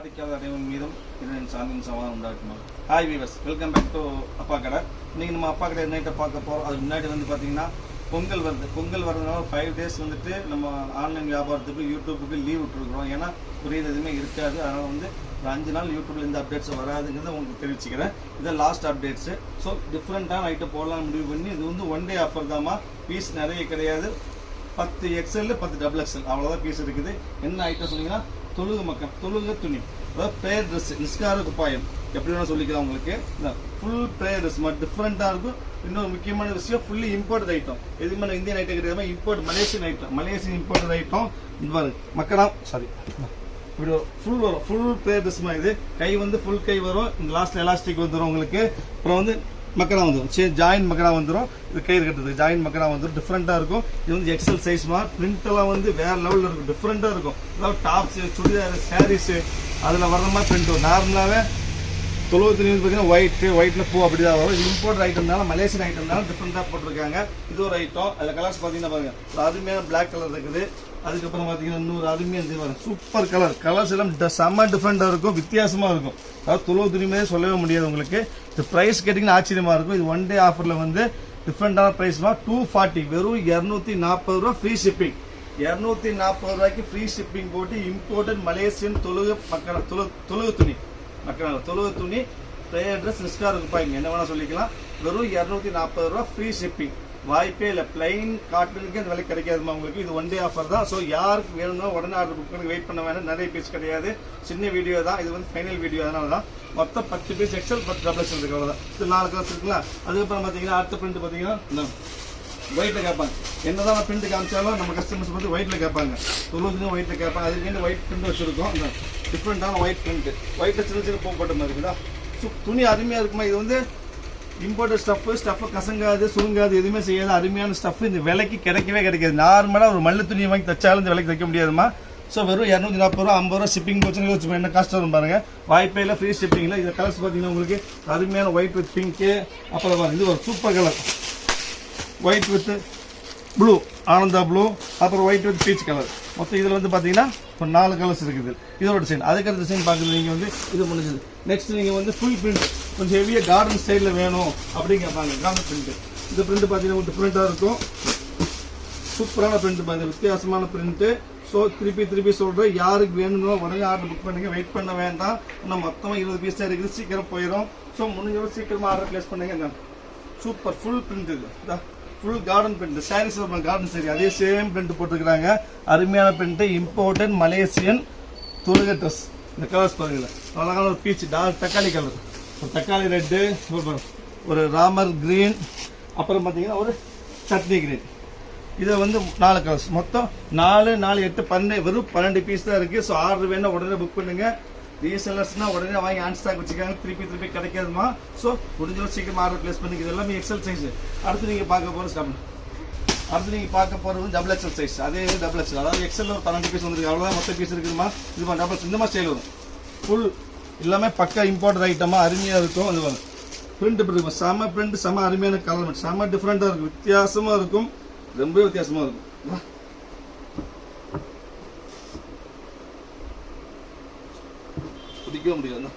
வாடிக்கையாளர் அடைவன் மீதும் இதன் சாந்தின் சமாதானம் உண்டாக்குமா hi viewers welcome back to Appa Kadai. இன்னைக்கு நம்ம அப்பா கடை நைட்டை பார்க்க போகிறோம் அதுக்கு முன்னாடி வந்து பார்த்தீங்கன்னா பொங்கல் வருது. பொங்கல் வரதுனால ஃபைவ் டேஸ் வந்துட்டு நம்ம ஆன்லைன் வியாபாரத்துக்கு யூடியூப்புக்கு லீவ் விட்டுருக்குறோம். ஏன்னா புரியுது எதுவுமே இருக்காது. அதனால் வந்து ஒரு அஞ்சு நாள் யூடியூப்ல இந்த அப்டேட்ஸ் வராதுங்கிறத உங்களுக்கு தெரிவிச்சுக்கிறேன். இதான் லாஸ்ட் அப்டேட்ஸு ஸோ டிஃப்ரெண்ட்டான ஐட்டம் போடலாம் முடிவு பண்ணி இது வந்து ஒன் டே ஆஃபர் தாம்மா. பீஸ் நிறைய கிடையாது. பத்து எக்ஸ்எல் பத்து டபுள் எக்ஸ்எல் அவ்வளோதான் பீஸ் இருக்குது. என்ன ஐட்டம் சொன்னீங்கன்னா தொழுகு மக்கள் தொழுகு துணி. அதாவது ப்ரேயர் ட்ரெஸ் நிஸ்கார குப்பாயம். எப்படி வேணால் சொல்லிக்கலாம் உங்களுக்கு. ஃபுல் ப்ரேயர் ட்ரெஸ் மாதிரி டிஃப்ரெண்ட்டாக இருக்கும். இன்னொரு முக்கியமான விஷயம் ஃபுல்லி இம்போர்ட் ஐட்டம் எதுவுமே இந்தியன் ஐட்டம் கிடையாது import Malaysian item Malaysian import item இது பாருங்க. மக்களாம் சாரி இப்படி ஃபுல் வரும். ஃபுல் ப்ரேயர் ட்ரெஸ் மாதிரி இது. கை வந்து ஃபுல் கை வரும். இந்த லாஸ்ட் எலாஸ்டிக் வந்துடும் உங்களுக்கு. அப்புறம் வந்து மக்கனா வந்துடும் சரி ஜாயின் மக்கனா வந்துடும் இது கயிறு கட்டுறது ஜாயின் மக்கனா வந்துடும் டிஃப்ரெண்ட்டாக இருக்கும். இது வந்து எக்ஸல் சைஸ் மாதிரி. பிரிண்ட்டெல்லாம் வந்து வேறு லெவலில் இருக்கும். டிஃப்ரெண்ட்டாக இருக்கும். அதாவது டாப்ஸ் சுடிதார் சாரீஸு அதில் வர்ற மாதிரி பிரிண்ட் வரும். நார்மலாகவே தொழுவத்தி வந்து பார்த்தீங்கன்னா ஒயிட் ஒயிட்ல பூ அப்படி தான் வரும் இம்போர்ட் ஐட்டம்னால மலேசியன் ஐட்டம்னால டிஃப்ரெண்ட்டாக போட்டிருக்காங்க. இது ஒரு ஐட்டம் அதில் கலர்ஸ் பார்த்தீங்கன்னா பாருங்கள் ஒரு அருமையான பிளாக் கலர் இருக்குது. அதுக்கப்புறம் பார்த்தீங்கன்னா இன்னொரு அருமையான இது வரும் சூப்பர் கலர் கலர்ஸ் எல்லாம் செம்ம டிஃப்ரெண்ட்டாக இருக்கும் வித்தியாசமாக இருக்கும். அதாவது தொழுவு துணிமே சொல்லவே முடியாது உங்களுக்கு. இது ப்ரைஸ் கேட்டிங்கன்னா ஆச்சரியமாக இருக்கும். இது ஒன் டே ஆஃபரில் வந்து டிஃப்ரெண்டான ப்ரைஸ்மா டூ ஃபார்ட்டி வெறும் இரநூத்தி நாற்பது ரூபா ஃப்ரீ ஷிப்பிங் இரநூத்தி நாற்பது ரூபாய்க்கு ஃப்ரீ ஷிப்பிங் போட்டு இம்போர்ட்டட் மலேசியன் தொழுகு மக்கள் தொழு தொழுகு துணி. மக்கள் தொழுகு துணி ப்ரேயர் ட்ரெஸ் நிஸ்கார் இருப்பாங்க என்ன வேணால் சொல்லிக்கலாம். வெறும் இரநூத்தி நாற்பது ரூபா ஃப்ரீ ஷிப்பிங் வாய்ப்பே இல்லை. பிளைன் காட்டனுக்கு அந்த விலை கிடைக்காதுமா உங்களுக்கு. இது ஒன் டே ஆஃபர் தான். ஸோ யாருக்கு வேணும்னா உடனே ஆர்டர் புக் பண்ணி வெயிட் பண்ண வேணாம். நிறைய பீஸ் கிடையாது. சின்ன வீடியோ தான். இது வந்து ஃபைனல் வீடியோ அதனால தான் மொத்தம் பத்து பீஸ் எக்ஸல் பத்து டபுள் எக்ஸல் இருக்கு. அவ்வளோதான் இது நாலு கலர்ஸ் இருக்குங்களா? அதுக்கப்புறம் பார்த்தீங்கன்னா அடுத்த பிரிண்ட் பார்த்தீங்கன்னா இந்த கேட்பாங்க. என்னதான் நான் பிரிண்ட் காமிச்சாலும் நம்ம கஸ்டமர்ஸ் வந்து ஒயிட்டில் கேட்பாங்க. தொண்ணூறு ஒயிட்டில் கேட்பாங்க. அதுக்கு ஒயிட் பிரிண்ட் வச்சுருக்கோம். இந்த டிஃப்ரெண்ட்டான ஒயிட் பிரிண்ட் ஒயிட்டில் சின்ன சின்ன பூ போட்ட மாதிரி இருக்குதா? ஸோ துணி அருமையாக இருக்குமா? இது வந்து இம்போர்ட்டட் ஸ்டஃப் ஸ்டஃப் கசங்காது சுருங்காது எதுவுமே செய்யாது. அருமையான ஸ்டஃப் இந்த விலைக்கு கிடைக்கவே கிடைக்காது. நார்மலாக ஒரு மல்லு துணி வாங்கி தச்சாலும் இந்த விலைக்கு தைக்க முடியாதுமா ஸோ வெறும் இரநூத்தி நாற்பது ரூபா ஐம்பது ரூபா ஷிப்பிங் போச்சுன்னு வச்சு என்ன காஸ்ட் வரும் பாருங்க. வாய்ப்பே இல்லை ஃப்ரீ ஷிப்பிங்கில் இந்த கலர்ஸ் பார்த்தீங்கன்னா உங்களுக்கு அருமையான ஒயிட் வித் பிங்க்கு அப்புறம் இது ஒரு super colour white with blue Ananda blue அப்புறம் ஒயிட் வித் பீச் கலர் மொத்தம் இதில் வந்து பார்த்தீங்கன்னா ஒரு நாலு கலர்ஸ் இருக்குது. இதோட டிசைன் அதுக்கடுத்த டிசைன் பார்க்குறது நீங்கள் வந்து இது முடிஞ்சது நெக்ஸ்ட் நீங்கள் வந்து ஃபுல் பிரிண்ட் கொஞ்சம் ஹெவியாக கார்டன் ஸ்டைலில் வேணும் அப்படின்னு கேட்பாங்க. கார்டன் பிரிண்ட்டு இந்த பிரிண்ட் பார்த்தீங்கன்னா டிஃப்ரெண்ட்டாக இருக்கும். சூப்பரான பிரிண்ட் பாருங்க வித்தியாசமான பிரிண்ட்டு ஸோ திருப்பி திருப்பி சொல்கிறேன் யாருக்கு வேணுமோ உடனே ஆர்டர் புக் பண்ணுங்க. வெயிட் பண்ண வேண்டாம். இன்னும் மொத்தமாக இருபது பீஸ் தான் இருக்குது. சீக்கிரம் போயிடும் ஸோ முடிஞ்சவரை சீக்கிரமாக ஆர்டர் ப்ளேஸ் பண்ணுங்க. சூப்பர் ஃபுல் பிரிண்ட் இது. Full garden print sarees garden sari அதே சேம் பிரிண்ட் போட்டிருக்கிறாங்க. அருமையான பிரிண்ட்டு இம்போர்ட்டட் மலேசியன் துருக ட்ரெஸ் இந்த கலர்ஸ் பாருங்களேன். அழகான ஒரு பீச் டார்க் தக்காளி கலர் தக்காளி ரெட்டு ஒரு ராமர் கிரீன் அப்புறம் பார்த்தீங்கன்னா ஒரு சட்னி கிரீன் இதை வந்து நாலு கலர்ஸ் மொத்தம் நாலு நாலு எட்டு பன்னெண்டு வெறும் பன்னெண்டு பீஸ் தான் இருக்குது ஸோ ஆர்டர் வேணால் உடனே புக் பண்ணுங்க. ரீசெல்லர்ஸ்னால் உடனே வாங்கி ஆன் ஸ்டாக் வச்சுக்காங்க திருப்பி திருப்பி கிடைக்காதுமா. ஸோ முடிஞ்சவரை சீக்கிரம் ஆர்டர் ப்ளேஸ் பண்ணுங்க இது எல்லாமே எக்ஸல் சைஸ் அடுத்து நீங்கள் பார்க்க போகிற ஸ்டம் அடுத்து நீங்கள் பார்க்க போகிறது டபுள் எக்ஸல் சைஸ் அதே டபுள் எக்ஸல் அதாவது எக்ஸல் ஒரு பன்னெண்டு பீஸ் வந்துருக்கு. அவ்வளோதான் மொத்த பீஸ் இருக்குதுமா. இதுமா டபுள் இந்த மாதிரி ஸ்டைல் வரும். ஃபுல் எல்லாமே பக்கா இம்போர்ட் ஐட்டமாக அருமையாக இருக்கும். அது பிரிண்ட் இப்படி இருக்கும்? செம பிரிண்ட் செம அருமையான கலர் செம டிஃப்ரெண்ட்டாக இருக்கும். வித்தியாசமாக இருக்கும். ரொம்ப வித்தியாசமாக இருக்கும். பிடிக்க பிடிக்கவே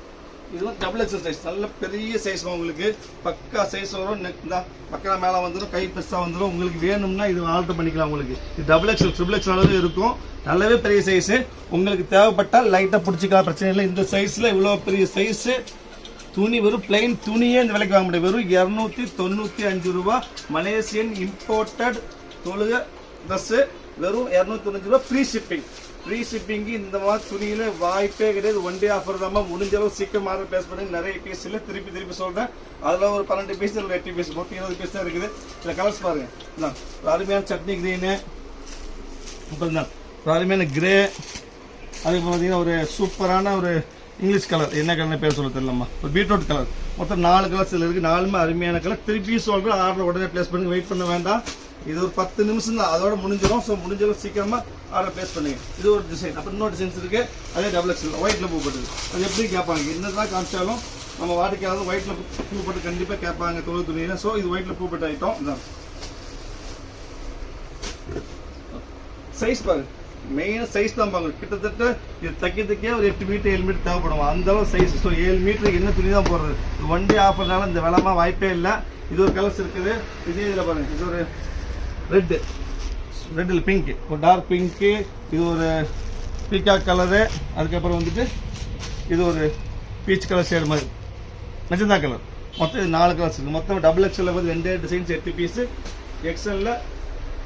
முடியாது இதெல்லாம் டபுள் எக்ஸல் சைஸ் நல்ல பெரிய சைஸ் உங்களுக்கு. பக்கா சைஸ் வரும். நெக் தான் பக்கா மேலே வந்துடும் கை பெருசாக வந்துடும் உங்களுக்கு வேணும்னா இது ஆல்ட்ரு பண்ணிக்கலாம் உங்களுக்கு. இது டபுள் எக்ஸல் ட்ரிபிள் எக்ஸல் அளவு இருக்கும். நல்லாவே பெரிய சைஸு உங்களுக்கு தேவைப்பட்டால் லைட்டாக பிடிச்சிக்கலாம். பிரச்சனை இல்லை. இந்த சைஸில் இவ்வளோ பெரிய சைஸு துணி வெறும் பிளைன் துணியே இந்த விலைக்கு வாங்க முடியாது. வெறும் இரநூத்தி தொண்ணூற்றி அஞ்சு ரூபா. மலேசியன் இம்போர்ட்டட் தொழுக ட்ரெஸ்ஸு வெறும் இரநூத்தி தொண்ணூற்றி ரூபா ஃப்ரீ ஷிப்பிங் ஃப்ரீ ஷிப்பிங்கு இந்த மாதிரி துணியில வாய்ப்பே கிடையாது. ஒன் டே ஆஃபர் தான் முடிஞ்ச அளவு சீக்கிரம் ஆர்டர் பேஸ் பண்ணி நிறைய பீஸ் இல்லை திருப்பி திருப்பி சொல்கிறேன் அதில் ஒரு பன்னெண்டு பீஸ் இல்லை எட்டு பீஸ் மொத்தம் இருபது பீஸ் தான் இருக்குது. இதில் கலர்ஸ் பாருங்க. ஒரு அருமையான சட்னி கிரீனு அப்புறம் தான் ஒரு அருமையான கிரே அது பார்த்தீங்கன்னா ஒரு சூப்பரான ஒரு இங்கிலீஷ் கலர் என்ன கலர்னு பேர் சொல்ல தெரியலம்மா. ஒரு பீட்ரூட் கலர் மொத்தம் நாலு கலர்ஸ் இதில் இருக்குது நாலுமே அருமையான கலர் திருப்பி சொல்கிறேன் ஆர்டர் உடனே ப்ளேஸ் பண்ணி வெயிட் பண்ண வேண்டாம். இது ஒரு பத்து நிமிஷம் தான். அதோட முடிஞ்சிடும் ஸோ முடிஞ்சளவு சீக்கிரமா ஆர்டர் ப்ளேஸ் பண்ணுங்க. இது ஒரு டிசைன் அப்புறம் இன்னொரு டிசைன்ஸ் இருக்கு. அதே டபுள் எக்ஸல் ஒயிட்ல பூ போட்டது. அது எப்படி கேட்பாங்க? என்னதான் காமிச்சாலும் நம்ம வாடிக்கையாவது ஒயிட்ல பூ போட்டு கண்டிப்பாக கேட்பாங்க. தொழில் துணியில். ஸோ இது ஒயிட்டில் பூ போட்டு ஐட்டம் இதான். சைஸ் பாருங்க. மெயினாக சைஸ் தான் பாருங்க. கிட்டத்தட்ட இது தைக்கிறதுக்கே ஒரு எட்டு மீட்டர் ஏழு மீட்டர் தேவைப்படும். அந்த அளவு சைஸ் ஸோ ஏழு மீட்டருக்கு என்ன துணி தான் போடுறது? ஒன் டே ஆஃபர்னால இந்த விலமா வாய்ப்பே இல்லை. இது ஒரு கலர்ஸ் இருக்குது. இதே இதில் பாருங்க. இது ஒரு ரெட்டு ரெட்டில் பிங்க்கு ஒரு டார்க் பிங்க்கு இது ஒரு பீக்காக் கலரு அதுக்கப்புறம் வந்துட்டு இது ஒரு பீச் கலர் ஷேடு மாதிரி. மெஜந்தா கலர் மொத்தம் இது நாலு கலர்ஸ் இருக்குது மொத்தம் டபுள் எக்ஸ்எல்ல வந்து ரெண்டு டிசைன்ஸ் எட்டு பீஸு எக்ஸ்எல்ல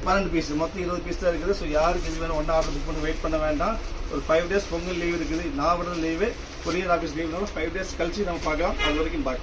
பன்னெண்டு பீஸ் மொத்தம் இருபது பீஸ் தான் இருக்குது. ஸோ யாருக்கு இது வேணும்? ஒன்றா ஆர்டர் புக் பண்ணி வெயிட் பண்ண வேண்டாம். ஒரு ஃபைவ் டேஸ் பொங்கல் லீவ் இருக்குது. நான் விட லீவு கொரியர் ஆஃபீஸ் லீவ்னால ஃபைவ் டேஸ் கழிச்சு நம்ம பார்க்கலாம். அது வரைக்கும் பாய்